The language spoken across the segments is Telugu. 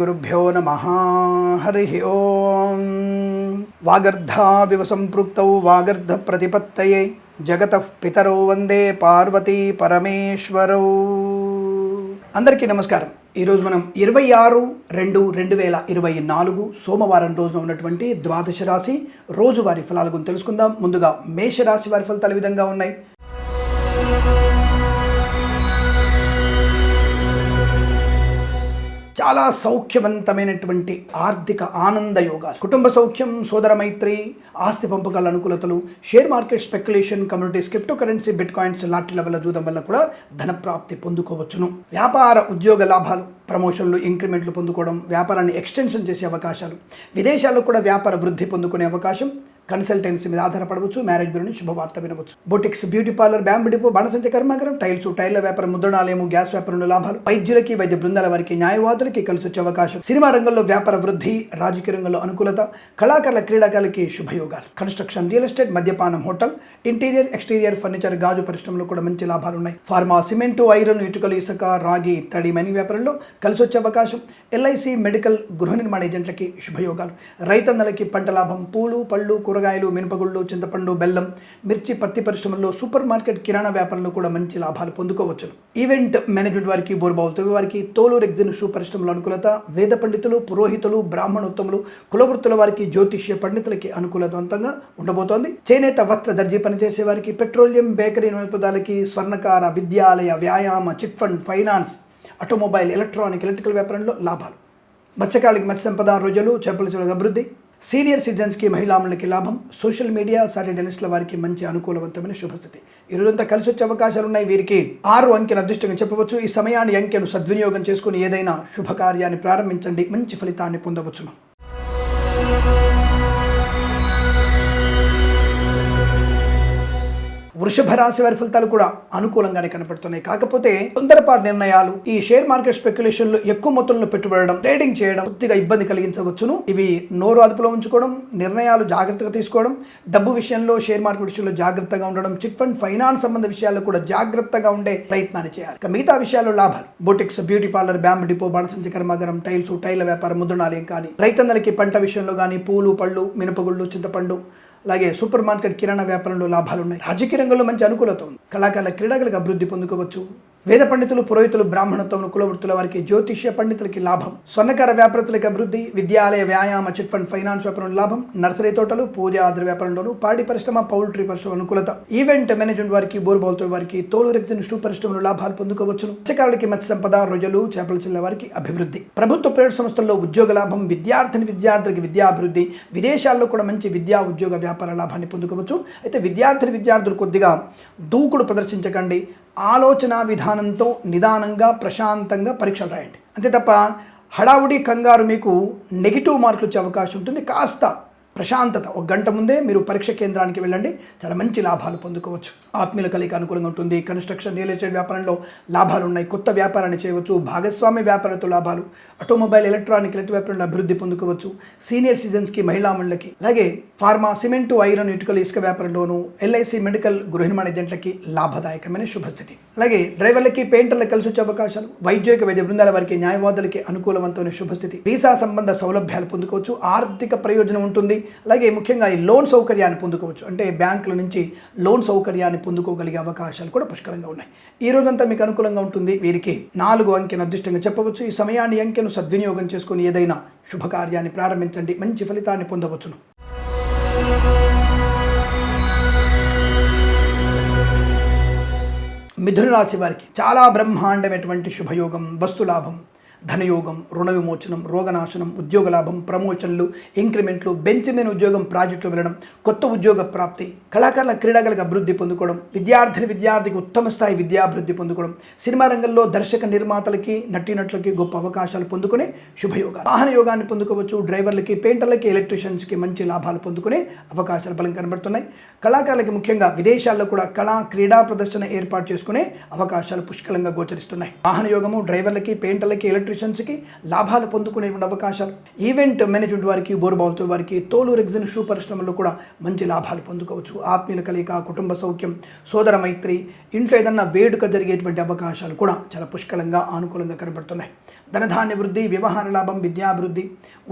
గురుభ్యో నమ హరి ఓం వాగర్ధావివ సంపృక్తౌ వాగర్ధ ప్రతిపత్తయే జగత పితరౌ వందే పార్వతీ పరమేశ్వరౌ అందరికీ నమస్కారం. ఈరోజు మనం ఇరవై ఆరు రెండు రెండు వేల ఇరవై నాలుగు సోమవారం రోజున ఉన్నటువంటి ద్వాదశ రాశి రోజువారి ఫలాల గురించి తెలుసుకుందాం. ముందుగా మేషరాశి వారి ఫలితాలు విధంగా ఉన్నాయి. చాలా సౌఖ్యవంతమైనటువంటి ఆర్థిక ఆనంద యోగాలు. కుటుంబ సౌఖ్యం సోదర మైత్రి ఆస్తి పంపకాల అనుకూలతలు share market speculation communities cryptocurrency bitcoins లాటరీల వల్ల చూడడం వల్ల కూడా ధన ప్రాప్తి పొందుకోవచ్చును. వ్యాపార ఉద్యోగ లాభాలు ప్రమోషన్లు ఇంక్రిమెంట్లు పొందుకోవడం వ్యాపారాన్ని ఎక్స్టెన్షన్ చేసే అవకాశాలు విదేశాల్లో కూడా వ్యాపార వృద్ధి పొందుకునే అవకాశం కన్సల్టెన్సీ మీద ఆధారపడవచ్చు మ్యారేజ్ బ్యూరోని శుభవార్త వినవచ్చు. Boutiques beauty parlour bamboo depot బాణసంచ కర్మాగారం టైల్స్ టైర్ల వ్యాపారం ముద్రణాలయము గ్యాస్ వ్యాపారంలో లాభాలు. వైద్యులకి వైద్య బృందాల వారికి న్యాయవాదులకి కలిసి వచ్చే అవకాశం. సినిమా రంగంలో వ్యాపార వృద్ధి రాజకీయ రంగంలో అనుకూలత కళాకారుల క్రీడాకారులకి శుభయోగాలు. కన్స్ట్రక్షన్ రియల్ ఎస్టేట్ మద్యపానం హోటల్ ఇంటీరియర్ ఎక్స్టీరియర్ ఫర్నిచర్ గాజు పరిశ్రమలో కూడా మంచి లాభాలు ఉన్నాయి ఫార్మా సిమెంటు ఐరన్ ఇటుకలు ఇసుక రాగి తడి మైనింగ్ వ్యాపారంలో కలిసి వచ్చే అవకాశం. ఎల్ఐసి మెడికల్ గృహ నిర్మాణ ఏజెంట్లకి శుభయోగాలు. రైతన్నలకి పంట లాభం పూలు పళ్ళు కూరగాయలు మినపగుళ్ళు చింతపండు బెల్లం మిర్చి పత్తి పరిశ్రమల్లో సూపర్ మార్కెట్ కిరాణా వ్యాపారంలో కూడా మంచి లాభాలు పొందుకోవచ్చు. ఈవెంట్ మేనేజ్మెంట్ వారికి బోర్బావులు వారికి తోలు ఎగ్జిన్ షూ అనుకూలత వేద పండితులు పురోహితులు బ్రాహ్మణోత్తములు కులవృత్తుల వారికి జ్యోతిష్య పండితులకి అనుకూలవంతంగా ఉండబోతోంది. చేనేత వస్త్ర దర్జీ పనిచేసే వారికి పెట్రోలియం బేకరీ పదాలకి స్వర్ణకార విద్యాలయ వ్యాయామ chit fund finance automobile electronic electrical వ్యాపారంలో లాభాలు. మత్స్యకాలకి మత్స్య సంపద రోజులు చేపల చెరువుల అభివృద్ధి. సీనియర్ సిటిజన్స్కి మహిళామణులకి లాభం సోషల్ మీడియా సాటిలైనిస్టుల వారికి మంచి అనుకూలవంతమైన శుభస్థితి. ఈ రోజంతా కలిసి వచ్చే అవకాశాలు ఉన్నాయి వీరికి. ఆరు అంకెను అదృష్టంగా చెప్పవచ్చు. ఈ సమయాన్ని అంకెను సద్వినియోగం చేసుకుని ఏదైనా శుభకార్యాన్ని ప్రారంభించండి. మంచి ఫలితాన్ని పొందవచ్చును. వృషభ రాశి వారి ఫలితాలు కూడా అనుకూలంగానే కనపడుతున్నాయి. కాకపోతే తొందరపాటు నిర్ణయాలు ఈ షేర్ మార్కెట్ స్పెక్యులేషన్లో ఎక్కువ మొత్తంలో పెట్టుబడడం ట్రేడింగ్ చేయడం కొద్దిగా ఇబ్బంది కలిగించవచ్చును. ఇవి నోరు అదుపులో ఉంచుకోవడం నిర్ణయాలు జాగ్రత్తగా తీసుకోవడం డబ్బు విషయంలో షేర్ మార్కెట్ విషయంలో జాగ్రత్తగా ఉండడం చిట్ ఫండ్ ఫైనాన్స్ సంబంధ విషయాల్లో కూడా జాగ్రత్తగా ఉండే ప్రయత్నాన్ని చేయాలి. ఇక మిగతా విషయాల్లో లాభాలు. Boutiques beauty parlour bamboo depot బాణసంచి కర్మాగారం టైల్స్ టైల్ వ్యాపారం ముద్రణాలయం కానీ రైతన్నలకి పంట విషయంలో కానీ పూలు పళ్ళు మినపగుళ్ళు చింతపండు అలాగే సూపర్ మార్కెట్ కిరాణా వ్యాపారంలో లాభాలు ఉన్నాయి రాజకీయ రంగంలో మంచి అనుకూలత ఉంది. కళాకారుల క్రీడాకులకు అభివృద్ధి పొందుకోవచ్చు. వేద పండితులు పురోహితులు బ్రాహ్మణత్వం కులవృత్తుల వారికి జ్యోతిష్య పండితులకి లాభం. స్వర్ణకార వ్యాపారతులకి అభివృద్ధి విద్యాలయ వ్యాయామ చిట్ ఫండ్ ఫైనాన్స్ వ్యాపారం లాభం. నర్సరీ తోటలు పూజ ఆద్ర వ్యాపారంలోను పాడి పరిశ్రమ పౌల్ట్రీ పరిశ్రమ అనుకూలత ఈవెంట్ మేనేజ్మెంట్ వారికి బోర్బోల్తో వారికి తోలు రెగ్జిన్ స్టూ పరిశ్రమలు లాభాలు పొందుకోవచ్చును. మత్స్యకారులకి మత్స్య సంపద రొజలు చేపల చిల్ల వారికి అభివృద్ధి. ప్రభుత్వ ప్రైవేట్ సంస్థల్లో ఉద్యోగ లాభం విద్యార్థిని విద్యార్థులకి విద్యా అభివృద్ధి. విదేశాల్లో కూడా మంచి విద్యా ఉద్యోగ వ్యాపార లాభాన్ని పొందుకోవచ్చు. అయితే విద్యార్థిని విద్యార్థులు కొద్దిగా దూకుడు ప్రదర్శించకండి. ఆలోచన విధానంతో నిదానంగా ప్రశాంతంగా పరీక్షలు రాయండి. అంతే తప్ప హడావుడి కంగారు మీకు నెగిటివ్ మార్కులు వచ్చే అవకాశం ఉంటుంది. కాస్త ప్రశాంతత. ఒక గంట ముందే మీరు పరీక్ష కేంద్రానికి వెళ్ళండి. చాలా మంచి లాభాలు పొందుకోవచ్చు. ఆత్మీయుల కలిక అనుకూలంగా ఉంటుంది. కన్స్ట్రక్షన్ రియల్ ఎస్టేట్ వ్యాపారంలో లాభాలు ఉన్నాయి కొత్త వ్యాపారాన్ని చేయవచ్చు. భాగస్వామి వ్యాపారంతో లాభాలు. ఆటోమొబైల్ ఎలక్ట్రానిక్ ఎలక్ట్రిక్ వ్యాపారంలో అభివృద్ధి పొందుకోవచ్చు. సీనియర్ సిటిజన్స్కి మహిళా మండలికి అలాగే ఫార్మా సిమెంటు ఐరన్ ఇటుకలు ఇసుక వ్యాపారంలోను ఎల్ఐసి మెడికల్ గృహ నిర్మాణ ఏజెంట్లకి లాభదాయకమైన శుభస్థితి. అలాగే డ్రైవర్లకి పెయింటర్లకు కలిసి వచ్చే అవకాశాలు. వైద్యులకి వైద్య బృందాల వారికి న్యాయవాదులకి అనుకూలవంతమైన శుభస్థితి. వీసా సంబంధ సౌలభ్యాలు పొందుకోవచ్చు. ఆర్థిక ప్రయోజనం ఉంటుంది. అలాగే ముఖ్యంగా ఈ లోన్ సౌకర్యాన్ని పొందుకోవచ్చు. అంటే బ్యాంకుల నుంచి లోన్ సౌకర్యాన్ని పొందుకోగలిగే అవకాశాలు కూడా పుష్కలంగా ఉన్నాయి. ఈ రోజంతా మీకు అనుకూలంగా ఉంటుంది. వీరికి నాలుగు అంకెను అదృష్టంగా చెప్పవచ్చు. ఈ సమయాన్ని అంకెను సద్వినియోగం చేసుకుని ఏదైనా శుభకార్యాన్ని ప్రారంభించండి. మంచి ఫలితాన్ని పొందవచ్చును. మిథున రాశి వారికి చాలా బ్రహ్మాండమైనటువంటి శుభయోగం వస్తులాభం ధనయోగం రుణ విమోచనం రోగనాశనం ఉద్యోగ లాభం ప్రమోషన్లు ఇంక్రిమెంట్లు బెంచ్ మీద ఉద్యోగం ప్రాజెక్టులు వెళ్ళడం కొత్త ఉద్యోగ ప్రాప్తి కళాకారుల క్రీడాలకు అభివృద్ధి పొందుకోవడం విద్యార్థిని విద్యార్థికి ఉత్తమ స్థాయి విద్యాభివృద్ధి పొందుకోవడం సినిమా రంగంలో దర్శక నిర్మాతలకి నటీనటులకి గొప్ప అవకాశాలు పొందుకునే శుభయోగాలు. వాహన యోగాన్ని పొందుకోవచ్చు డ్రైవర్లకి పెయింటర్లకి ఎలక్ట్రీషియన్స్కి మంచి లాభాలు పొందుకునే అవకాశాలు బలం కనబడుతున్నాయి. కళాకారులకి ముఖ్యంగా విదేశాల్లో కూడా కళా క్రీడా ప్రదర్శన ఏర్పాటు చేసుకునే అవకాశాలు పుష్కలంగా గోచరిస్తున్నాయి. వాహన యోగము డ్రైవర్లకి పెయింటర్లకి ఎలక్ట్రీ ఎగ్జిబిషన్స్కి లాభాలు పొందుకునేటువంటి అవకాశాలు ఈవెంట్ మేనేజ్మెంట్ వారికి బోరుబావులతో వారికి తోలు రెగ్జిన్ షూ పరిశ్రమలో కూడా మంచి లాభాలు పొందుకోవచ్చు. ఆత్మీయుల కలయిక కుటుంబ సౌఖ్యం సోదర మైత్రి ఇంట్లో ఏదన్నా వేడుక జరిగేటువంటి అవకాశాలు కూడా చాలా పుష్కలంగా అనుకూలంగా కనబడుతున్నాయి. ధనధాన్య వృద్ధి వ్యవహార లాభం విద్యాభివృద్ధి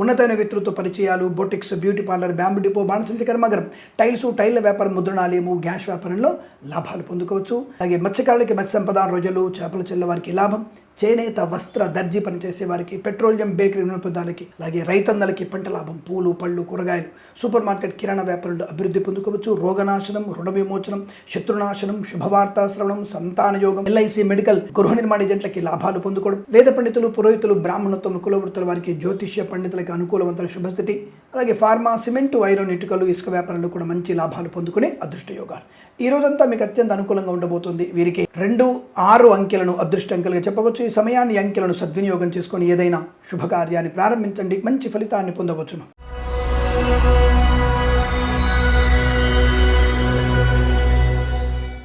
ఉన్నతమైన వ్యక్తులతో పరిచయాలు boutiques beauty parlour bamboo depot బాణసంచి కర్మాగరం టైల్స్ టైల్ల వ్యాపారం ముద్రణాలయము గ్యాస్ వ్యాపారంలో లాభాలు పొందుకోవచ్చు. అలాగే మత్స్యకారులకి మత్స్య సంపద రొయ్యలు చేపల చెల్ల వారికి లాభం చేనేత వస్త్ర దర్జీ పనిచేసే వారికి పెట్రోలియం బేకరీ వినోదాలకి అలాగే రైతన్నలకి పంట లాభం పూలు పళ్ళు కూరగాయలు. సూపర్ మార్కెట్ కిరాణా వ్యాపారులు అభివృద్ధి పొందుకోవచ్చు. రోగనాశనం రుణ విమోచనం శత్రునాశనం శుభవార్తా శ్రవణం సంతాన యోగం ఎల్ఐసి మెడికల్ గృహ నిర్మాణ ఏజెంట్లకి లాభాలు పొందుకోవడం. వేద పండితులు పురోహితులు బ్రాహ్మణత్వం కులవృత్తుల వారికి జ్యోతిష్య పండితులకి అనుకూలవంతుల శుభస్థితి. అలాగే ఫార్మా సిమెంట్ ఐరన్ ఇటుకలు ఇసుక వ్యాపారంలో కూడా మంచి లాభాలు పొందుకునే అదృష్ట యోగాలు ఈ రోజంతా మీకు అత్యంత అనుకూలంగా ఉండబోతుంది. వీరికి రెండు ఆరు అంకెలను అదృష్ట అంకెలుగా చెప్పవచ్చు. ఈ సమయాన్ని అంకెలను సద్వినియోగం చేసుకొని ఏదైనా శుభకార్యాన్ని ప్రారంభించండి. మంచి ఫలితాన్ని పొందవచ్చును.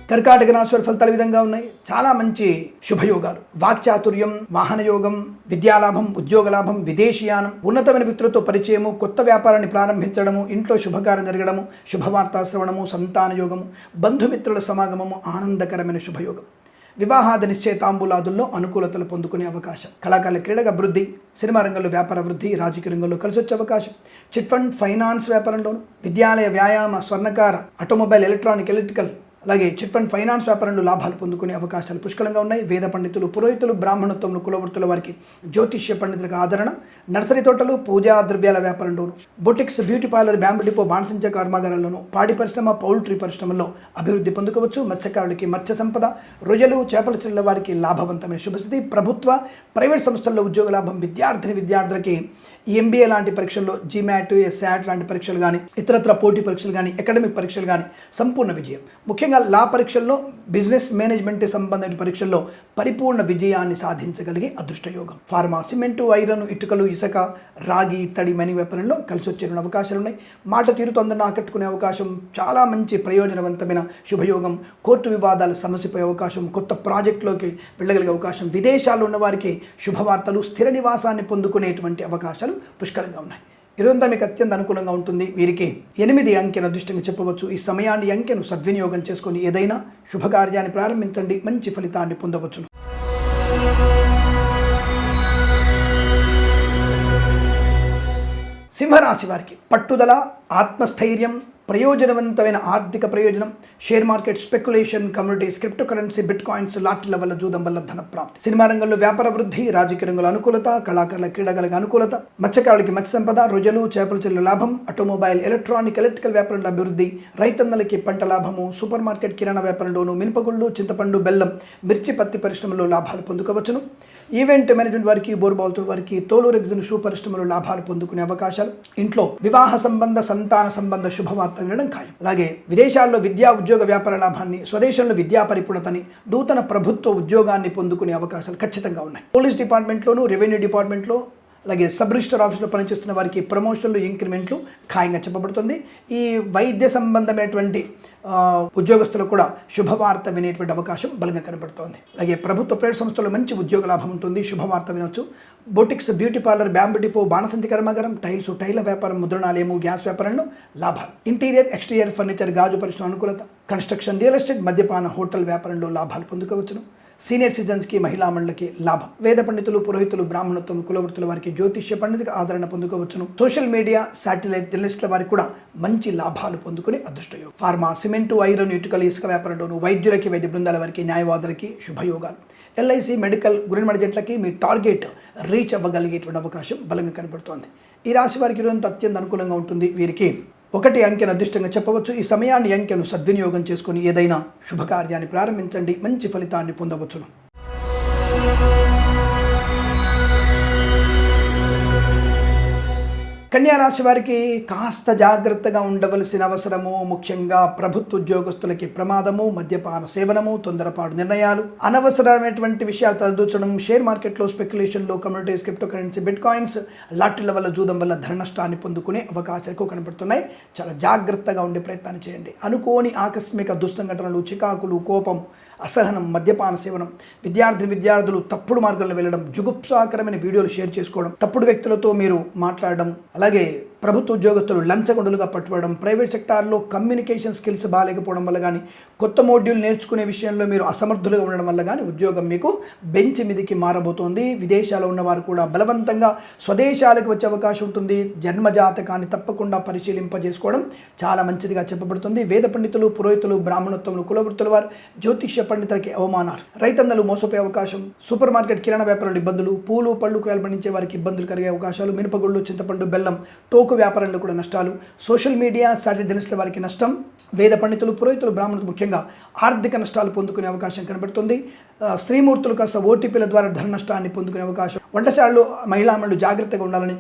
కర్కాటక రాశి ఫలితాలు విధంగా ఉన్నాయి. చాలా మంచి శుభయోగాలు. వాక్చాతుర్యం వాహనయోగం విద్యాలాభం ఉద్యోగ లాభం విదేశీయానం ఉన్నతమైన మిత్రులతో పరిచయము కొత్త వ్యాపారాన్ని ప్రారంభించడము ఇంట్లో శుభకార్యం జరగడము శుభవార్తా శ్రవణము సంతాన యోగము బంధుమిత్రుల సమాగమము ఆనందకరమైన శుభయోగం. వివాహాది నిశ్చయితాంబులాదుల్లో అనుకూలతలు పొందుకునే అవకాశం. కళాకారుల క్రీడగా అభివృద్ధి సినిమా రంగంలో వ్యాపార వృద్ధి రాజకీయ రంగంలో కలిసి వచ్చే అవకాశం. చిట్ ఫండ్ ఫైనాన్స్ వ్యాపారంలోను విద్యాలయ వ్యాయామ స్వర్ణకార ఆటోమొబైల్ ఎలక్ట్రానిక్ ఎలక్ట్రికల్ అలాగే చిట్ ఫండ్ ఫైనాన్స్ వ్యాపారంలో లాభాలు పొందుకునే అవకాశాలు పుష్కలంగా ఉన్నాయి. వేద పండితులు పురోహితులు బ్రాహ్మణత్వంలో కులవృత్తుల వారికి జ్యోతిష్య పండితులకు ఆదరణ. నర్సరీ తోటలు పూజా ద్రవ్యాల వ్యాపారంలోను boutiques beauty parlour bamboo depot బాణసంచ కర్మాగారాల్లోనూ పాడి పరిశ్రమ పౌల్ట్రీ పరిశ్రమల్లో అభివృద్ధి పొందుకోవచ్చు. మత్స్యకారులకి మత్స్య సంపద రొయ్యలు చేపల చెల్ల వారికి లాభవంతమైన శుభస్థితి. ప్రభుత్వ ప్రైవేట్ సంస్థల్లో ఉద్యోగ లాభం విద్యార్థిని విద్యార్థులకి ఎంబీఏ లాంటి పరీక్షల్లో జీమాట్ శాట్ లాంటి పరీక్షలు కానీ ఇతరత్ర పోటీ పరీక్షలు కానీ అకాడమిక్ పరీక్షలు కానీ సంపూర్ణ విజయం. ముఖ్యంగా లా పరీక్షల్లో బిజినెస్ మేనేజ్మెంట్ సంబంధించిన పరీక్షల్లో పరిపూర్ణ విజయాన్ని సాధించగలిగే అదృష్టయోగం. ఫార్మా సిమెంటు ఐరన్ ఇటుకలు ఇసుక రాగి తడి మని వ్యాపారంలో కలిసి వచ్చే అవకాశాలు ఉన్నాయి మాట తీరుతో అందరిని ఆకట్టుకునే అవకాశం చాలా మంచి ప్రయోజనవంతమైన శుభయోగం. కోర్టు వివాదాలు సమస్యపోయే అవకాశం కొత్త ప్రాజెక్టులోకి వెళ్ళగలిగే అవకాశం విదేశాల్లో ఉన్న వారికి శుభవార్తలు స్థిర నివాసాన్ని పొందుకునేటువంటి అవకాశాలు పుష్కలంగా ఉన్నాయి. ఇదంతా మీకు అత్యంత అనుకూలంగా ఉంటుంది. వీరికి ఎనిమిది అంకెన అదృష్టంగా చెప్పవచ్చు. ఈ సమయాన్ని అంకెను సద్వినియోగం చేసుకొని ఏదైనా శుభకార్యాన్ని ప్రారంభించండి. మంచి ఫలితాన్ని పొందవచ్చును. సింహరాశి వారికి పట్టుదల ఆత్మస్థైర్యం ప్రయోజనవంతమైన ఆర్థిక ప్రయోజనం share market speculation communities cryptocurrency bitcoins లాటిల వల్ల జూదం వల్ల ధన ప్రాప్తి. సినిమా రంగంలో వ్యాపార వృద్ధి రాజకీయ రంగుల అనుకూలత కళాకారుల క్రీడగలకు అనుకూలత మత్స్యకారులకి మత్స్య సంపద రొయ్యలు చేపల చెల్లు లాభం ఆటోమొబైల్ ఎలక్ట్రానిక్ ఎలక్ట్రికల్ వ్యాపారంలో అభివృద్ధి రైతన్నలకి పంట లాభము సూపర్ మార్కెట్ కిరాణా వ్యాపారంలోను మినపగుళ్ళు చింతపండు బెల్లం మిర్చి పత్తి పరిశ్రమలో లాభాలు పొందుకోవచ్చును. ఈవెంట్ మేనేజ్మెంట్ వారికి బోర్బాల్తో వారికి తోలు రెగ్జిన్ షూ పరిశ్రమలో లాభాలు పొందుకునే అవకాశాలు ఇంట్లో వివాహ సంబంధ సంతాన సంబంధ శుభవార్త వినడం ఖాయం. అలాగే విదేశాల్లో విద్యా ఉద్యోగ వ్యాపార లాభాన్ని స్వదేశంలో విద్యా పరిపూర్ణతని నూతన ప్రభుత్వ ఉద్యోగాన్ని పొందుకునే అవకాశాలు ఖచ్చితంగా ఉన్నాయి. పోలీస్ డిపార్ట్మెంట్లోను రెవెన్యూ డిపార్ట్మెంట్లో అలాగే సబ్ రిజిస్టర్ ఆఫీస్లో పనిచేస్తున్న వారికి ప్రమోషన్లు ఇంక్రిమెంట్లు ఖాయంగా చెప్పబడుతుంది. ఈ వైద్య సంబంధమైనటువంటి ఉద్యోగస్తులకు కూడా శుభవార్త వినేటువంటి అవకాశం బలంగా కనబడుతోంది. అలాగే ప్రభుత్వ ప్రైవేట్ సంస్థల్లో మంచి ఉద్యోగ లాభం ఉంటుంది. శుభవార్త వినొచ్చు. Boutiques beauty parlour bamboo depot బాణసంతి కర్మాగారం టైల్స్ టైల వ్యాపారం ముద్రణాలయము గ్యాస్ వ్యాపారంలో లాభాలు. ఇంటీరియర్ ఎక్స్టీరియర్ ఫర్నిచర్ గాజు పరిశ్రమ అనుకూలత కన్స్ట్రక్షన్ రియల్ ఎస్టేట్ మద్యపాన హోటల్ వ్యాపారంలో లాభాలు పొందుకోవచ్చును. సీనియర్ సిటిజన్స్కి మహిళా మండలికి లాభం. వేద పండితులు పురోహితులు బ్రాహ్మణత్వం కులవృత్తుల వారికి జ్యోతిష్య పండితులకు ఆదరణ పొందుకోవచ్చును. సోషల్ మీడియా శాటిలైట్ జర్నలిస్టుల వారికి కూడా మంచి లాభాలు పొందుకునే అదృష్టయోగం. ఫార్మా సిమెంటు ఐరన్ ఇటుకలు ఇసుక వ్యాపారంలోను వైద్యులకి వైద్య బృందాల వారికి న్యాయవాదులకి శుభయోగాలు. ఎల్ఐసి మెడికల్ గురిమడజెట్లకి మీ టార్గెట్ రీచ్ అవ్వగలిగేటువంటి అవకాశం బలంగా కనబడుతోంది. ఈ రాశి వారికి ఈరోజు అత్యంత అనుకూలంగా ఉంటుంది. వీరికి ఒకటి అంకెను అదృష్టంగా చెప్పవచ్చు. ఈ సమయాన్ని అంకెను సద్వినియోగం చేసుకుని ఏదైనా శుభకార్యాన్ని ప్రారంభించండి. మంచి ఫలితాన్ని పొందవచ్చును. కన్యారాశి వారికి కాస్త జాగ్రత్తగా ఉండవలసిన అవసరము ముఖ్యంగా ప్రభుత్వ ఉద్యోగస్తులకి ప్రమాదము మద్యపాన సేవనము తొందరపాటు నిర్ణయాలు అనవసరమైనటువంటి విషయాలు తలదూచడం షేర్ మార్కెట్లో స్పెక్యులేషన్లో communities crypto currency bitcoins లాటరీల వల్ల జూదం వల్ల ధర నష్టాన్ని పొందుకునే అవకాశాలు ఎక్కువ కనబడుతున్నాయి. చాలా జాగ్రత్తగా ఉండే ప్రయత్నాన్ని చేయండి. అనుకోని ఆకస్మిక దుస్సంఘటనలు చికాకులు కోపం అసహనం మద్యపాన సేవనం విద్యార్థి విద్యార్థులు తప్పుడు మార్గంలో వెళ్ళడం జుగుప్సాకరమైన వీడియోలు షేర్ చేసుకోవడం తప్పుడు వ్యక్తులతో మీరు మాట్లాడడం అలాగే ప్రభుత్వ ఉద్యోగస్తులు లంచగొండలుగా పట్టుబడడం ప్రైవేట్ సెక్టార్లో కమ్యూనికేషన్ స్కిల్స్ బాగాలేకపోవడం వల్ల కానీ కొత్త మోడ్యూల్ నేర్చుకునే విషయంలో మీరు అసమర్థులుగా ఉండడం వల్ల కానీ ఉద్యోగం మీకు బెంచ్ మీదికి మారబోతోంది. విదేశాల్లో ఉన్నవారు కూడా బలవంతంగా స్వదేశాలకు వచ్చే అవకాశం ఉంటుంది. జన్మజాతకాన్ని తప్పకుండా పరిశీలింపజేసుకోవడం చాలా మంచిదిగా చెప్పబడుతుంది. వేద పండితులు పురోహితులు బ్రాహ్మణోత్తములు కులవృత్తుల వారు జ్యోతిష్య పండితులకి అవమానాలు. రైతన్నలు మోసపోయే అవకాశం సూపర్ మార్కెట్ కిరాణా వ్యాపారులు ఇబ్బందులు పూలు పళ్ళు కూరలు పండించే వారికి ఇబ్బందులు కలిగే అవకాశాలు మినపగుళ్ళు చింతపండు బెల్లం టోకు వ్యాపారంలో కూడా నష్టాలు. సోషల్ మీడియా సాటి జర్నలిస్టుల వారికి నష్టం. వేద పండితులు పురోహితులు బ్రాహ్మణులు ముఖ్యంగా ఆర్థిక నష్టాలు పొందుకునే అవకాశం కనబడుతుంది. స్త్రీమూర్తులు కాస్త ఓటీపీల ద్వారా ధన నష్టాన్ని పొందుకునే అవకాశం. వంటశాలలో మహిళామణులు జాగ్రత్తగా ఉండాలని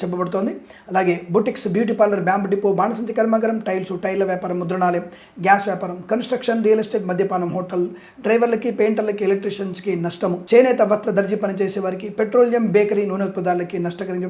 చెప్పబడుతోంది. అలాగే boutiques beauty parlour bamboo depot బాణసంతి కర్మాగారం టైల్స్ టైర్ల వ్యాపారం ముద్రణాలయం గ్యాస్ వ్యాపారం కన్స్ట్రక్షన్ రియల్ ఎస్టేట్ మద్యపానం హోటల్ డ్రైవర్లకి పెయింటర్లకి ఎలక్ట్రీషియన్స్కి నష్టము. చేనేత వస్త్ర దర్జీ పనిచేసే వారికి పెట్రోలియం బేకరీ నూనె ఉత్పత్తులకి నష్టకరం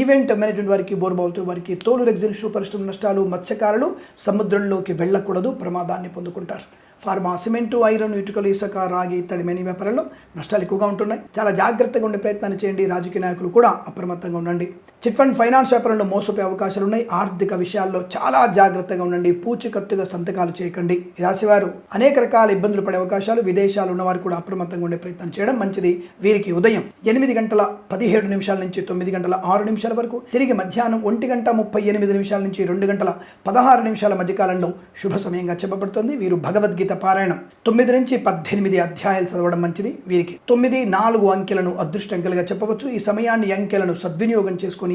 ఈవెంట్ మేనేజ్మెంట్ వారికి బోర్బావుతూ వారికి తోలు రెగ్జిన్ షూ పరిశ్రమ నష్టాలు మత్స్యకారులు సముద్రంలోకి వెళ్ళకూడదు ప్రమాదాన్ని పొందుకుంటారు. ఫార్మా సిమెంటు ఐరన్ ఇటుకలు ఇసుక రాగి ఇత్తడి మెనీ వ్యాపారాల్లో నష్టాలు ఎక్కువగా ఉంటున్నాయి. చాలా జాగ్రత్తగా ఉండే ప్రయత్నాన్ని చేయండి. రాజకీయ నాయకులు కూడా అప్రమత్తంగా ఉండండి. చిట్ ఫండ్ ఫైనాన్స్ వ్యాపారంలో మోసపోయే అవకాశాలు ఉన్నాయి. ఆర్థిక విషయాల్లో చాలా జాగ్రత్తగా ఉండండి. పూచికత్తుగా సంతకాలు చేయకండి. రాశివారు అనేక రకాల ఇబ్బందులు పడే అవకాశాలు విదేశాలు ఉన్నవారు కూడా అప్రమత్తంగా ఉండే ప్రయత్నం చేయడం మంచిది. వీరికి ఉదయం ఎనిమిది గంటల పదిహేడు నిమిషాల నుంచి తొమ్మిది గంటల ఆరు నిమిషాల వరకు తిరిగి మధ్యాహ్నం ఒంటి గంట ముప్పై ఎనిమిది నిమిషాల నుంచి రెండు గంటల పదహారు నిమిషాల మధ్యకాలంలో శుభ సమయంగా చెప్పబడుతుంది. వీరు భగవద్గీత పారాయణం తొమ్మిది నుంచి పద్దెనిమిది అధ్యాయాలు చదవడం మంచిది. వీరికి తొమ్మిది నాలుగు అంకెలను అదృష్ట అంకెలుగా చెప్పవచ్చు. ఈ సమయాన్ని అంకెలను సద్వినియోగం చేసుకొని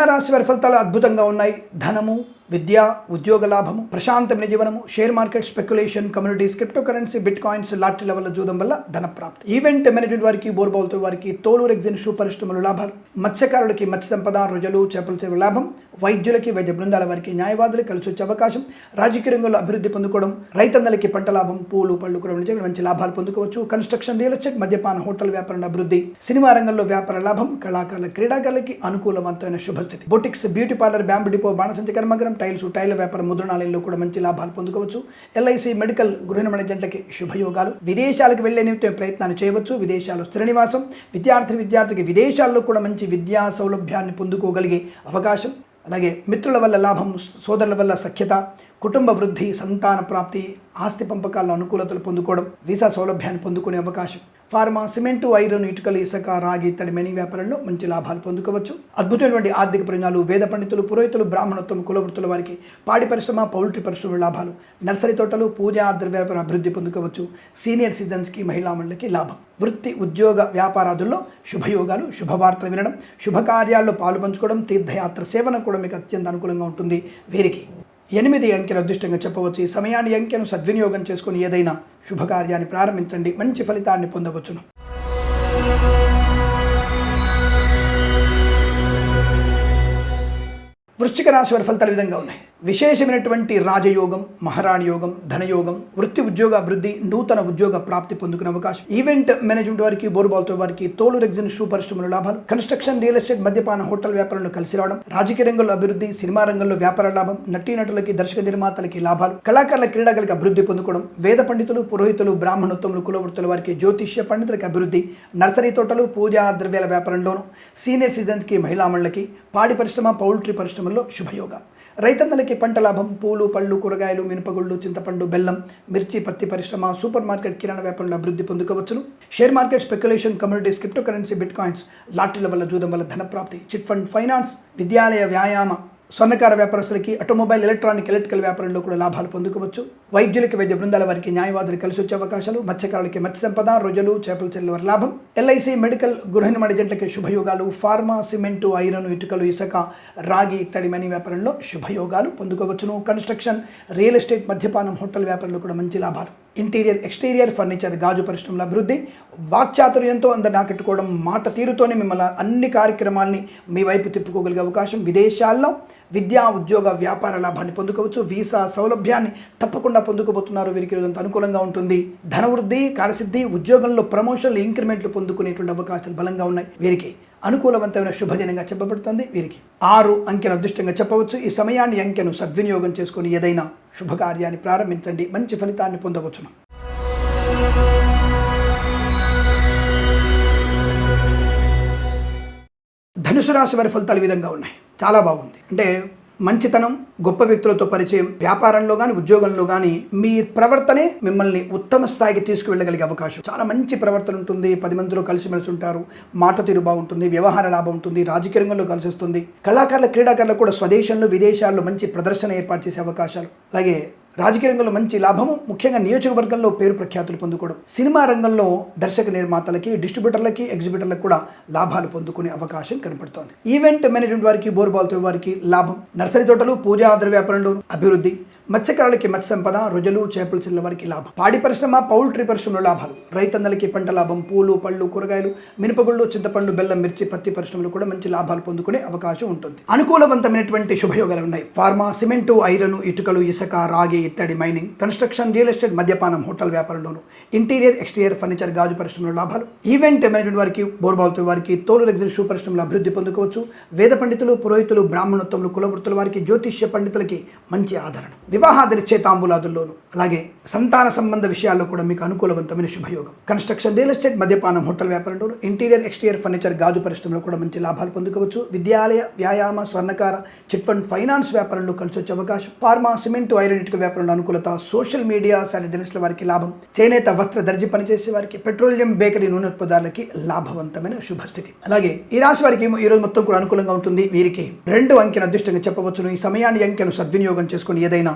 తులారాశి వారి ఫలితాలు అద్భుతంగా ఉన్నాయి. ధనము విద్య ఉద్యోగ లాభము ప్రశాంతమైన జీవనము share market speculation communities cryptocurrency bitcoins lottery వల్ల జూదం వల్ల ధన ప్రాప్తి ఈవెంట్ మేనేజ్మెంట్ వారికి బోర్బాల్తో వారికి తోలు రెగ్జిన్ షూ పరిశ్రమలు లాభాలు. మత్స్యకారులకి మత్స్య సంపద రొజలు చేపల చేపల లాభం. వైద్యులకి వైద్య బృందాల వారికి న్యాయవాదులు కలిసి వచ్చే అవకాశం. రాజకీయ రంగంలో అభివృద్ధి పొందుకోవడం రైతన్నలకి పంట లాభం పూలు పళ్ళు కూడా మంచి లాభాలు పొందుకోవచ్చు. కన్స్ట్రక్షన్ రియల్ ఎస్టేట్ మద్యపాన హోటల్ వ్యాపారంలో అభివృద్ధి సినిమా రంగంలో వ్యాపార లాభం కళాకారుల క్రీడాకారులకి అనుకూలవంతమైన పరిస్థితి. Boutiques beauty parlour bamboo depot బాణసంచి కర్మగరం టైల్స్ టైల్ వ్యాపారం ముద్రణాలయంలో కూడా మంచి లాభాలు పొందుకోవచ్చు. ఎల్ఐసి మెడికల్ గృహ జంటలకి శుభయోగాలు. విదేశాలకు వెళ్ళే నిమిత్తం ప్రయత్నాలు చేయవచ్చు. విదేశాల్లో స్థిర నివాసం. విద్యార్థి విద్యార్థికి విదేశాల్లో కూడా మంచి విద్యా సౌలభ్యాన్ని పొందుకోగలిగే అవకాశం. అలాగే మిత్రుల వల్ల లాభం సోదరుల వల్ల సఖ్యత కుటుంబ వృద్ధి సంతాన ప్రాప్తి ఆస్తి పంపకాల్లో అనుకూలతలు పొందుకోవడం వీసా సౌలభ్యాన్ని పొందుకునే అవకాశం. ఫార్మా సిమెంటు ఐరన్ ఇటుకలు ఇసుక రాగి ఇత్తడి మెనీ వ్యాపారంలో మంచి లాభాలు పొందుకోవచ్చు. అద్భుతమైనటువంటి ఆర్థిక ప్రయోజనాలు వేద పండితులు పురోహితులు బ్రాహ్మణత్వం కులవృత్తుల వారికి పాడి పరిశ్రమ పౌల్ట్రీ పరిశ్రమ లాభాలు. నర్సరీ తోటలు పూజా ద్రవ్యాపార అభివృద్ధి పొందుకోవచ్చు. సీనియర్ సిటిజన్స్కి మహిళా మండలికి లాభం. వృత్తి ఉద్యోగ వ్యాపారాదుల్లో శుభయోగాలు శుభవార్తలు వినడం శుభకార్యాల్లో పాలు పంచుకోవడం తీర్థయాత్ర సేవన కూడా మీకు అత్యంత అనుకూలంగా ఉంటుంది. వీరికి ఎనిమిది అంకెను అదృష్టంగా చెప్పవచ్చు. ఈ సమయాన్ని అంకెను సద్వినియోగం చేసుకుని ఏదైనా శుభకార్యాన్ని ప్రారంభించండి. మంచి ఫలితాన్ని పొందవచ్చును. వృశ్చిక రాశి వారి ఫలితాలు విధంగా ఉన్నాయి. విశేషమైనటువంటి రాజయోగం మహారాణి యోగం ధనయోగం వృత్తి ఉద్యోగ అభివృద్ధి నూతన ఉద్యోగ ప్రాప్తి పొందుకునే అవకాశం. ఈవెంట్ మేనేజ్మెంట్ వారికి బోర్బాల్తో వారికి తోలు రెగ్జిన్ షూ పరిశ్రమల లాభాలు కన్స్ట్రక్షన్ రియల్ ఎస్టేట్ మద్యపాన హోటల్ వ్యాపారంలో కలిసి రావడం రాజకీయ రంగంలో అభివృద్ధి సినిమా రంగంలో వ్యాపార లాభం నటీనటులకి దర్శక నిర్మాతలకి లాభాలు కళాకారుల క్రీడాకారులకు అభివృద్ధి పొందుకోవడం వేద పండితులు పురోహితులు బ్రాహ్మణోత్తములు కులవృత్తుల వారికి జ్యోతిష్య పండితులకి అభివృద్ధి నర్సరీ తోటలు పూజా ద్రవ్యాల వ్యాపారంలోనూ సీనియర్ సిటిజన్స్కి మహిళామణులకి పాడి పరిశ్రమ పౌల్ట్రీ పరిశ్రమల్లో శుభయోగ. రైతన్నలకి పంట లాభం పూలు పళ్ళు కూరగాయలు మినపగుళ్ళు చింతపండు బెల్లం మిర్చి పత్తి పరిశ్రమ సూపర్ మార్కెట్ కిరాణా వ్యాపారంలో అభివృద్ధి పొందుకోవచ్చును. Share market speculation communities cryptocurrency bitcoins లాటరీల వల్ల జూదం వల్ల ధన ప్రాప్తి చిట్ ఫండ్ ఫైనాన్స్ విద్యాలయ వ్యాయామ స్వర్ణకార వ్యాపారస్తులకి ఆటోమొబైల్ ఎలక్ట్రానిక్ ఎలక్ట్రికల్ వ్యాపారంలో కూడా లాభాలు పొందుకోవచ్చు. వైద్యులకి వైద్య బృందాల వారికి న్యాయవాదులు కలిసి వచ్చే అవకాశాలు మత్స్యకారులకి మత్స్య సంపద రొజలు చేపల చెల్లెల వారి లాభం. ఎల్ఐసి మెడికల్ గృహ నిర్మాణ ఏజెంట్లకి శుభయోగాలు ఫార్మా సిమెంటు ఐరన్ ఇటుకలు ఇసుక రాగి తడిమని వ్యాపారంలో శుభయోగాలు పొందుకోవచ్చును. కన్స్ట్రక్షన్ రియల్ ఎస్టేట్ మద్యపానం హోటల్ వ్యాపారంలో కూడా మంచి లాభాలు. ఇంటీరియర్ ఎక్స్టీరియర్ ఫర్నిచర్ గాజు పరిశ్రమల అభివృద్ధి వాక్చాతుర్యంతో అందరిని ఆకట్టుకోవడం మాట తీరుతోనే మిమ్మల్ని అన్ని కార్యక్రమాల్ని మీ వైపు తిప్పుకోగలిగే అవకాశం విదేశాల్లో విద్యా ఉద్యోగ వ్యాపార లాభాన్ని పొందుకోవచ్చు వీసా సౌలభ్యాన్ని తప్పకుండా పొందుకోబోతున్నారు. వీరికి రోజంత అనుకూలంగా ఉంటుంది. ధనవృద్ధి కార్యసిద్ధి ఉద్యోగంలో ప్రమోషన్లు ఇంక్రిమెంట్లు పొందుకునేటువంటి అవకాశాలు బలంగా ఉన్నాయి. వీరికి అనుకూలవంతమైన శుభదినంగా చెప్పబడుతుంది. వీరికి ఆరు అంకెను అదృష్టంగా చెప్పవచ్చు. ఈ సమయాన్ని అంకెను సద్వినియోగం చేసుకొని ఏదైనా శుభకార్యాన్ని ప్రారంభించండి. మంచి ఫలితాన్ని పొందవచ్చును. ధనుసు రాశి వారి ఫలితాలు విధంగా ఉన్నాయి. చాలా బాగుంది. అంటే మంచితనం గొప్ప వ్యక్తులతో పరిచయం వ్యాపారంలో కానీ ఉద్యోగంలో కానీ మీ ప్రవర్తనే మిమ్మల్ని ఉత్తమ స్థాయికి తీసుకువెళ్ళగలిగే అవకాశం. చాలా మంచి ప్రవర్తన ఉంటుంది. పది మందిలో కలిసిమెలిసి ఉంటారు. మాట తీరు బాగుంటుంది. వ్యవహార లాభం ఉంటుంది. రాజకీయ రంగంలో కలిసి వస్తుంది. కళాకారుల క్రీడాకారులు కూడా స్వదేశంలో విదేశాల్లో మంచి ప్రదర్శన ఏర్పాటు చేసే అవకాశాలు. అలాగే రాజకీయ రంగంలో మంచి లాభము ముఖ్యంగా నియోజకవర్గంలో పేరు ప్రఖ్యాతులు పొందుకోవడం. సినిమా రంగంలో దర్శక నిర్మాతలకి డిస్ట్రిబ్యూటర్లకి ఎగ్జిబిటర్లకు కూడా లాభాలు పొందుకునే అవకాశం కనపడుతోంది. ఈవెంట్ మేనేజ్మెంట్ వారికి బోర్బాల్తో వారికి లాభం. నర్సరీ తోటలు పూజా ఆధార వ్యాపారంలో అభివృద్ధి. మత్స్యకారులకి మత్స్య సంపద రుజులు చేపలు చిన్న వారికి లాభం. పాడి పరిశ్రమ పౌల్ట్రీ పరిశ్రమలో లాభాలు. రైతన్నలకి పంట లాభం. పూలు పళ్ళు కూరగాయలు మినపగుళ్ళు చింతపండు బెల్లం మిర్చి పత్తి పరిశ్రమలు కూడా మంచి లాభాలు పొందుకునే అవకాశం ఉంటుంది. అనుకూలవంతమైనటువంటి శుభయోగాలు ఉన్నాయి. ఫార్మా సిమెంటు ఐరన్ ఇటుకలు ఇసుక రాగి ఇత్తడి మైనింగ్ కన్స్ట్రక్షన్ రియల్ ఎస్టేట్ మద్యపానం హోటల్ వ్యాపారంలోను ఇంటీరియర్ ఎక్స్టీరియర్ ఫర్నిచర్ గాజు పరిశ్రమలో లాభాలు. ఈవెంట్ మేనేజ్మెంట్ వారికి బోర్బాల్తో వారికి తోలు రెగ్జిల్ షూ పరిశ్రమలో అభివృద్ధి పొందుకోవచ్చు. వేద పండితులు పురోహితులు బ్రాహ్మణోత్తములు కులవృత్తుల వారికి జ్యోతిష్య పండితులకి మంచి ఆదరణ. వివాహాదరిచ్చే చేతాంబులాదుల్లోనూ. అలాగే సంతాన సంబంధ విషయాల్లో కూడా మీకు అనుకూలవంతమైన శుభయోగం. కన్స్ట్రక్షన్ రియల్ ఎస్టేట్ మద్యపానం హోటల్ వ్యాపారంలోను ఇంటీరియర్ ఎక్స్టీరియర్ ఫర్నిచర్ గాజు పరిశ్రమలో కూడా మంచి లాభాలు పొందుకోవచ్చు. విద్యాలయ వ్యాయామ స్వర్ణకార చిట్ ఫండ్ ఫైనాన్స్ వ్యాపారంలో కలిసి వచ్చే అవకాశం. ఫార్మా సిమెంట్ ఐరన్ ఇటుక వ్యాపారంలో అనుకూలత. సోషల్ మీడియా శానిటరీస్ల వారికి లాభం. చేనేత వస్త్ర దర్జీ పనిచేసే వారికి పెట్రోలియం బేకరీ నూనె ఉత్పదాలకి లాభవంతమైన శుభస్థితి. అలాగే ఈ రాశి వారికి ఈ రోజు మొత్తం కూడా అనుకూలంగా ఉంటుంది. వీరికి రెండు అంకెను అదృష్టంగా చెప్పవచ్చును. ఈ సమయాన్ని అంకెను సద్వినియోగం చేసుకుని ఏదైనా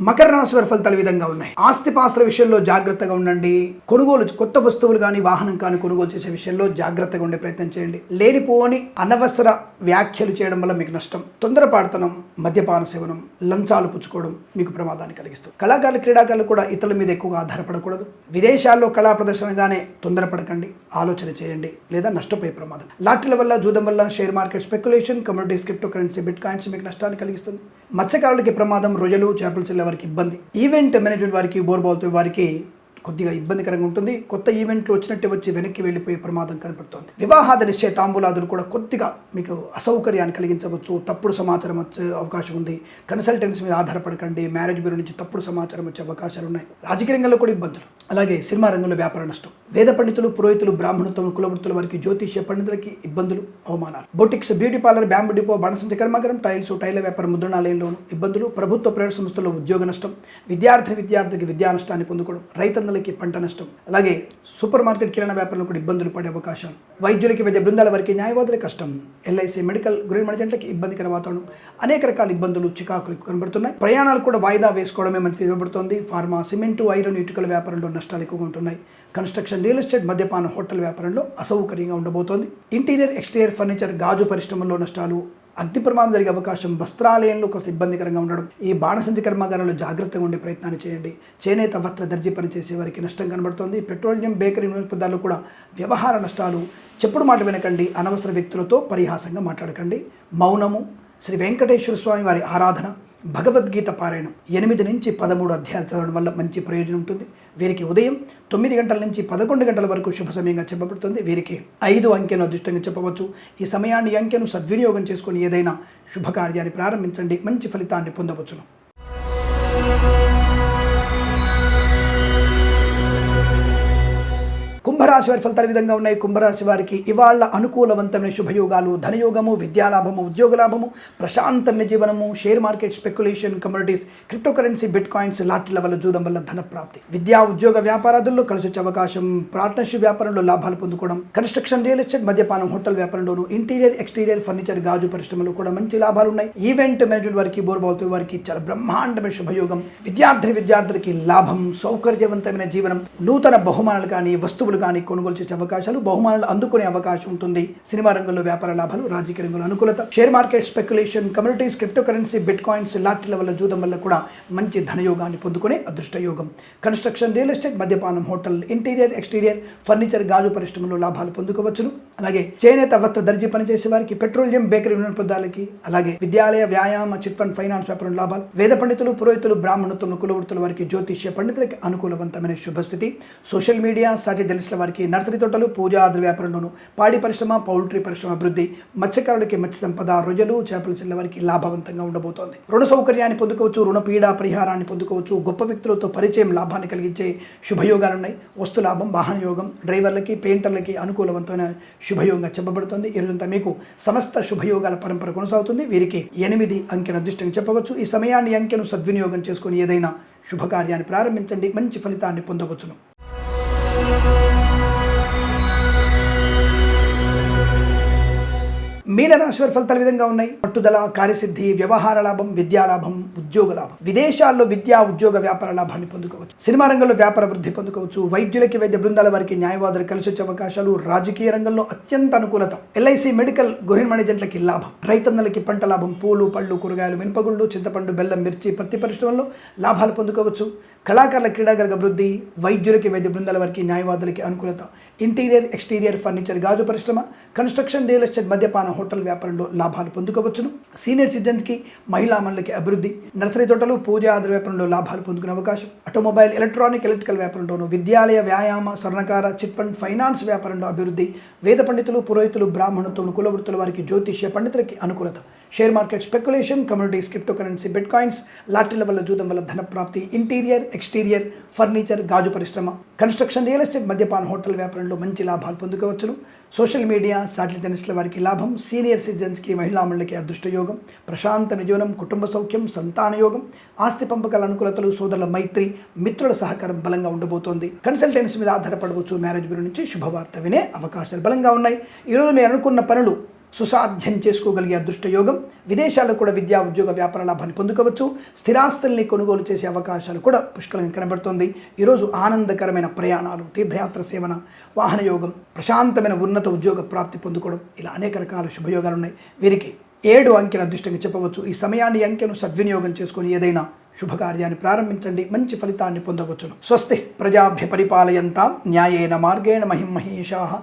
మకర రాశి వారి ఫలితాలు విధంగా ఉన్నాయి. ఆస్తిపాస్తుల విషయంలో జాగ్రత్తగా ఉండండి. కొనుగోలు కొత్త వస్తువులు కానీ వాహనం కానీ కొనుగోలు చేసే విషయంలో జాగ్రత్తగా ఉండే ప్రయత్నం చేయండి. లేనిపోని అనవసర వ్యాఖ్యలు చేయడం వల్ల మీకు నష్టం. తొందరపాడుతనం మద్యపాన సేవనం లంచాలు పుచ్చుకోవడం మీకు ప్రమాదాన్ని కలిగిస్తుంది. కళాకారులు క్రీడాకారులు కూడా ఇతరుల మీద ఎక్కువగా ఆధారపడకూడదు. విదేశాల్లో కళా ప్రదర్శనగానే తొందరపడకండి. ఆలోచన చేయండి. లేదా నష్టపోయే ప్రమాదం. లాటరీల వల్ల జూదం వల్ల share market speculation communities cryptocurrency bitcoins మీకు నష్టాన్ని కలిగిస్తుంది. మత్స్యకారులకి ప్రమాదం రొయ్యలు చేపలు చల్లే వారికి ఇబ్బంది. ఈవెంట్ మేనేజ్మెంట్ వారికి బోర్బాల్తో వారికి కొద్దిగా ఇబ్బందికరంగా ఉంటుంది. కొత్త ఈవెంట్లు వచ్చినట్టే వచ్చి వెనక్కి వెళ్ళిపోయే ప్రమాదం కనపడుతోంది. వివాహాద నిశ్చయ తాంబూలాదులు కూడా కొద్దిగా మీకు అసౌకర్యాన్ని కలిగించవచ్చు. తప్పుడు సమాచారం వచ్చే అవకాశం ఉంది. కన్సల్టెన్స్ మీద ఆధారపడకండి. మ్యారేజ్ బ్యూరో నుంచి తప్పుడు సమాచారం వచ్చే అవకాశాలు ఉన్నాయి. రాజకీయ రంగంలో కూడా ఇబ్బందులు. అలాగే సినిమా రంగంలో వ్యాపార నష్టం. వేద పండితులు పురోహితులు బ్రాహ్మణత్వం కులవృత్తుల వారికి జ్యోతిష్య పండితులకి ఇబ్బందులు అవమానాలు. Boutiques beauty parlour bamboo depot బాణసంచ కర్మాగారం టైల్స్ టైల వ్యాపార ముద్రణాలయంలోనూ ఇబ్బందులు. ప్రభుత్వ ప్రైవేట్ సంస్థల్లో ఉద్యోగ నష్టం. విద్యార్థి విద్యార్థికి విద్యా నష్టాన్ని పొందుకోవడం. రైతులకి పంట నష్టం. అలాగే సూపర్ మార్కెట్ కిరాణా వ్యాపారంలో కూడా ఇబ్బందులు పడే అవకాశాలు వైద్యులకి వైద్య బృందాల వారికి న్యాయవాదుల కష్టం. ఎల్ఐసి మెడికల్ గ్రీన్ మర్జెంట్లకి ఇబ్బందికర వాతావరణం. అనేక రకాల ఇబ్బందులు చికాకులు కనబడుతున్నాయి. ప్రయాణాలు కూడా వాయిదా వేసుకోవడమే మంచిది ఇవ్వబడుతోంది ఫార్మా సిమెంటు ఐరన్ ఇటుకల వ్యాపారంలో నష్టాలు ఎక్కువగా ఉంటున్నాయి. కన్స్ట్రక్షన్ రియల్ ఎస్టేట్ మద్యపాన హోటల్ వ్యాపారంలో అసౌకర్యంగా ఉండబోతోంది. ఇంటీరియర్ ఎక్స్టీరియర్ ఫర్నిచర్ గాజు పరిశ్రమల్లో నష్టాలు అగ్ని ప్రమాదం జరిగే అవకాశం వస్త్రాలయంలో కొంత ఇబ్బందికరంగా ఉండడం ఈ బాణసంచి కర్మాగారంలో జాగ్రత్తగా ఉండే ప్రయత్నాన్ని చేయండి. చేనేత వస్త్ర దర్జీ పనిచేసే వారికి నష్టం కనబడుతోంది. పెట్రోలియం బేకరీ నూనె పదార్థాలు కూడా వ్యవహార నష్టాలు చెప్పుడు మాట వినకండి. అనవసర వ్యక్తులతో పరిహాసంగా మాట్లాడకండి. మౌనము. శ్రీ వెంకటేశ్వర స్వామి వారి ఆరాధన. భగవద్గీత పారాయణం ఎనిమిది నుంచి పదమూడు అధ్యాయాలు చదవడం వల్ల మంచి ప్రయోజనం ఉంటుంది. వీరికి ఉదయం తొమ్మిది గంటల నుంచి పదకొండు గంటల వరకు శుభ సమయంగా చెప్పబడుతుంది. వీరికి ఐదు అంకెను అదృష్టంగా చెప్పవచ్చు. ఈ సమయాన్ని అంకెను సద్వినియోగం చేసుకొని ఏదైనా శుభకార్యాన్ని ప్రారంభించండి. మంచి ఫలితాన్ని పొందవచ్చును. కుంభరాశి వారి ఫలితాలు విధంగా ఉన్నాయి? కుంభరాశి వారికి ఇవాళ అనుకూలవంతమైన శుభయోగాలు ధనయోగము విద్యాలాభము ఉద్యోగ లాభము ప్రశాంతమైన జీవనము share market speculation communities cryptocurrency bitcoins లాటరీల వల్ల జూదం వల్ల ధన ప్రాప్తి విద్యా ఉద్యోగ వ్యాపారాదుల్లో కలిసి వచ్చే అవకాశం పార్ట్నర్షిప్ వ్యాపారంలో లాభాలు పొందుకోవడం కన్స్ట్రక్షన్ రియల్ ఎస్టేట్ మద్యపానం హోటల్ వ్యాపారంలోను ఇంటీరియర్ ఎక్స్టీరియర్ ఫర్నిచర్ గాజు పరిశ్రమలో కూడా మంచి లాభాలు ఉన్నాయి. ఈవెంట్ మేనేజ్మెంట్ వారికి బోర్బాల్తో వారికి చాలా బ్రహ్మాండమైన శుభయోగం. విద్యార్థి విద్యార్థులకి లాభం సౌకర్యవంతమైన జీవనం నూతన బహుమానాలు కానీ వస్తువులు కానీ కానీ కొనుగోలు చేసే అవకాశాలు బహుమానాలు అందుకునే అవకాశం ఉంటుంది. సినిమా రంగంలో వ్యాపార లాభాలు రాజకీయ రంగంలో అనుకూలత. Share market speculation communities crypto currency bitcoins లాటరీల వల్ల జూదం వల్ల కూడా మంచి ధనయోగాన్ని పొందుకునే అదృష్ట యోగం కన్స్ట్రక్షన్ రియల్ ఎస్టేట్ మద్యపానం హోటల్ ఇంటీరియర్ ఎక్స్టీరియర్ ఫర్నిచర్ గాజు పరిశ్రమలో లాభాలు పొందుకోవచ్చును. అలాగే చేనేత వస్త్ర దర్జీ పనిచేసే వారికి పెట్రోలియం బేకరీ వినోదాలకి అలాగే విద్యాలయ వ్యాయామ చిట్ ఫండ్ ఫైనాన్స్ వ్యాపారం లాభాలు. వేద పండితులు పురోహితులు బ్రాహ్మణుతులు కులవృత్తుల వారికి జ్యోతిష్య పండితులకి అనుకూలవంతమైన శుభస్థితి. సోషల్ మీడియా సాటిలైట్ల వారికి నర్సరీ తోటలు పూజా ఆద్ర వ్యాపారంలోను పాడి పరిశ్రమ పౌల్ట్రీ పరిశ్రమ అభివృద్ధి మత్స్యకారులకి మత్స్య సంపద రొయ్యలు చేపలు చెల్ల వారికి లాభవంతంగా ఉండబోతోంది. రుణ సౌకర్యాన్ని పొందుకోవచ్చు రుణ పీడ పరిహారాన్ని పొందుకోవచ్చు గొప్ప వ్యక్తులతో పరిచయం లాభాన్ని కలిగించే శుభయోగాలు ఉన్నాయి. వస్తు లాభం వాహన యోగం డ్రైవర్లకి పెయింటర్లకి అనుకూలవంతమైన శుభయోగంగా చెప్పబడుతుంది. ఈ రోజంతా మీకు సమస్త శుభయోగాల పరంపర కొనసాగుతుంది. వీరికి ఎనిమిది అంకెను అదృష్టంగా చెప్పవచ్చు. ఈ సమయాన్ని అంకెను సద్వినియోగం చేసుకుని ఏదైనా శుభకార్యాన్ని ప్రారంభించండి. మంచి ఫలితాన్ని పొందవచ్చును. మీనరాశి వారి ఫలితాలు విధంగా ఉన్నాయి? పట్టుదల కార్యసిద్ధి వ్యవహార లాభం విద్యా లాభం ఉద్యోగ లాభం. విదేశాల్లో విద్యా ఉద్యోగ వ్యాపార లాభాన్ని పొందుకోవచ్చు. సినిమా రంగంలో వ్యాపార వృద్ధి పొందుకోవచ్చు. వైద్యులకి వైద్య బృందాల వారికి న్యాయవాదులు కలిసి వచ్చే అవకాశాలు రాజకీయ రంగంలో అత్యంత అనుకూలత. ఎల్ఐసి మెడికల్ గృహిణి మేనేజెంట్లకి లాభం. రైతన్నలకి పంట లాభం. పూలు పళ్ళు కూరగాయలు మినపగుళ్ళు చింతపండు బెల్లం మిర్చి పత్తి పరిశ్రమల్లో లాభాలు పొందుకోవచ్చు. కళాకారుల క్రీడాగర్గ అభివృద్ధి వైద్యులకి వైద్య బృందాల వారికి న్యాయవాదులకి అనుకూలత. ఇంటీరియర్ ఎక్స్టీరియర్ ఫర్నిచర్ గాజు పరిశ్రమ కన్స్ట్రక్షన్ రియల్ ఎస్టేట్ మద్యపాన హోటల్ వ్యాపారంలో లాభాలు పొందుకోవచ్చును. సీనియర్ సిటిజన్స్కి మహిళా మండలికి అభివృద్ధి. నర్సరీ తోటలు పూజ ఆధార వ్యాపారంలో లాభాలు పొందుకునే అవకాశం. ఆటోమొబైల్ ఎలక్ట్రానిక్ ఎలక్ట్రికల్ వ్యాపారంలోను విద్యాలయ వ్యాయామ స్వర్ణకార చిట్ ఫండ్ ఫైనాన్స్ వ్యాపారంలో అభివృద్ధి. వేద పండితులు పురోహితులు బ్రాహ్మణత్వం కులవృత్తుల వారికి జ్యోతిష్య పండితులకి అనుకూలత. Share market speculation communities cryptocurrency bitcoins లాటరీల వల్ల జూదం వల్ల ధన ప్రాప్తి ఇంటీరియర్ ఎక్స్టీరియర్ ఫర్నిచర్ గాజు పరిశ్రమ కన్స్ట్రక్షన్ రియల్ ఎస్టేట్ మద్యపాన హోటల్ వ్యాపారంలో మంచి లాభాలు పొందుకోవచ్చును సోషల్ మీడియా సాటిలైట్ వారికి లాభం సీనియర్ సిటిజన్స్కి మహిళా అదృష్టయోగం ప్రశాంత నిజోనం కుటుంబ సౌఖ్యం సంతాన యోగం ఆస్తి పంపకాల అనుకూలతలు సోదరుల మైత్రి మిత్రుల సహకారం బలంగా ఉండబోతోంది కన్సల్టెన్సీ మీద ఆధారపడవచ్చు మ్యారేజ్ బ్యూరో నుంచి శుభవార్త వినే అవకాశాలు బలంగా ఉన్నాయి ఈరోజు మీరు అనుకున్న పనులు సుసాధ్యం చేసుకోగలిగే అదృష్టయోగం విదేశాల్లో కూడా విద్యా ఉద్యోగ వ్యాపార లాభాన్ని పొందుకోవచ్చు. స్థిరాస్తుల్ని కొనుగోలు చేసే అవకాశాలు కూడా పుష్కలంగా కనబడుతుంది. ఈరోజు ఆనందకరమైన ప్రయాణాలు తీర్థయాత్ర సేవన వాహన యోగం ప్రశాంతమైన ఉన్నత ఉద్యోగ ప్రాప్తి పొందుకోవడం ఇలా అనేక రకాల శుభయోగాలు ఉన్నాయి. వీరికి ఏడు అంకెను అదృష్టంగా చెప్పవచ్చు. ఈ సమయాన్ని అంకెను సద్వినియోగం చేసుకొని ఏదైనా శుభకార్యాన్ని ప్రారంభించండి. మంచి ఫలితాన్ని పొందవచ్చును. స్వస్తి ప్రజాభ్య పరిపాలయంతా న్యాయేన మార్గేణ మహిం మహేషా.